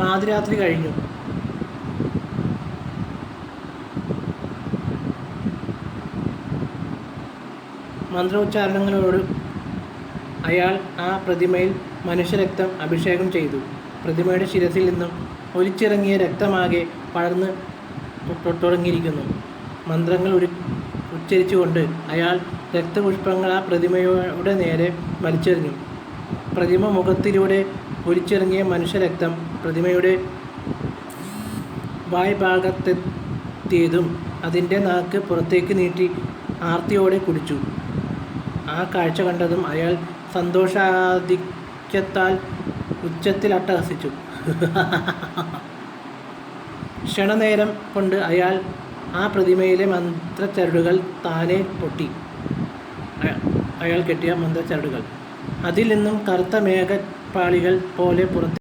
പാതിരാത്രി കഴിഞ്ഞു. മന്ത്രോച്ചാരണങ്ങളോട് അയാൾ ആ പ്രതിമയിൽ മനുഷ്യരക്തം അഭിഷേകം ചെയ്തു. പ്രതിമയുടെ ശിരസിൽ നിന്നും ഒലിച്ചിറങ്ങിയ രക്തമാകെ പടർന്ന് തുടങ്ങിയിരിക്കുന്നു. മന്ത്രങ്ങൾ ഉരു ഉച്ചരിച്ചുകൊണ്ട് അയാൾ രക്തപുഷ്പങ്ങൾ ആ പ്രതിമയുടെ നേരെ വലിച്ചെറിഞ്ഞു പ്രതിമ മുഖത്തിലൂടെ ഒലിച്ചിറങ്ങിയ മനുഷ്യരക്തം പ്രതിമയുടെ വായ് ഭാഗത്തെത്തിയതും അതിന്റെ നാക്ക് പുറത്തേക്ക് നീട്ടി ആർത്തിയോടെ കുടിച്ചു. ആ കാഴ്ച കണ്ടതും അയാൾ സന്തോഷാധിക്യത്താൽ ഉച്ചത്തിൽ അട്ടഹസിച്ചു. ക്ഷണനേരം കൊണ്ട് അയാൾ ആ പ്രതിമയിലെ മന്ത്രച്ചരടുകൾ താനെ പൊട്ടി. അയാൾ കെട്ടിയ മന്ത്രച്ചരടുകൾ. അതിൽ നിന്നും കറുത്ത മേഘപ്പാളികൾ പോലെ പുറത്ത്